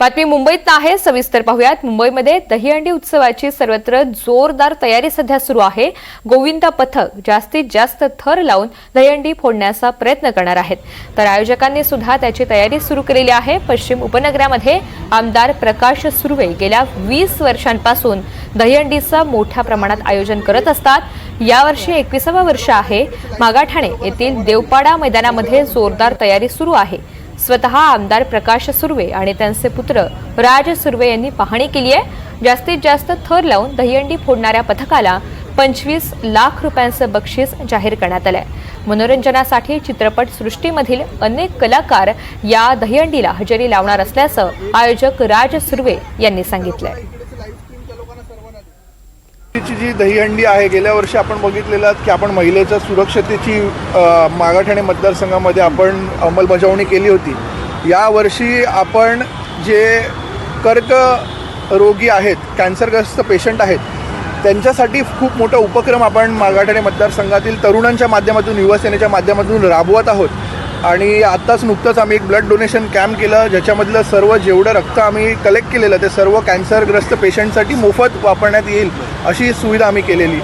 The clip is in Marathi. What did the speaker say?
बातमी मुंबईत आहे. सविस्तर पाहूयात. मुंबईमध्ये दहीहंडी उत्सवाची सर्वत्र जोरदार तयारी सध्या सुरू आहे. गोविंदा पथक जास्तीत जास्त थर लावून दहीहंडी फोडण्याचा प्रयत्न करणार आहेत. तर आयोजकांनी सुद्धा त्याची तयारी सुरू केलेली आहे. पश्चिम उपनगरामध्ये आमदार प्रकाश सुर्वे गेल्या वीस वर्षांपासून दहीहंडीचं मोठ्या प्रमाणात आयोजन करत असतात. यावर्षी एकविसावा वर्ष आहे. मागाठाणे येथील देवपाडा मैदानामध्ये जोरदार तयारी सुरू आहे. स्वतः आमदार प्रकाश सुर्वे आणि त्यांचे पुत्र राज सुर्वे यांनी पाहणी केली आहे. जास्तीत जास्त थर लावून दहीहंडी फोडणाऱ्या पथकाला पंचवीस लाख रुपयांचं बक्षीस जाहीर करण्यात आलंय. मनोरंजनासाठी चित्रपट सृष्टीमधील अनेक कलाकार या दहीहंडीला हजेरी लावणार असल्याचं आयोजक राज सुर्वे यांनी सांगितलंय. ची जी दहीहंडी आहे गेल्या वर्षी आपण बघितलेलं की आपण महिलेच्या सुरक्षतेची मागाठाणे मतदारसंघामध्ये आपण अंमलबजावणी केली होती. यावर्षी आपण जे कर्क रोगी आहेत कॅन्सरग्रस्त पेशंट आहेत त्यांच्यासाठी खूप मोठा उपक्रम आपण मागाठाणे मतदारसंघातील तरुणांच्या माध्यमातून युवासेनेच्या माध्यमातून राबवत आहोत. आणि आत्ताच नुकतंच आम्ही एक ब्लड डोनेशन कॅम्प केलं ज्याच्यामधलं सर्व जेवढं रक्त आम्ही कलेक्ट केलेलं ते सर्व कॅन्सरग्रस्त पेशंटसाठी मोफत वापरण्यात येईल अशी सुविधा आम्ही केलेली.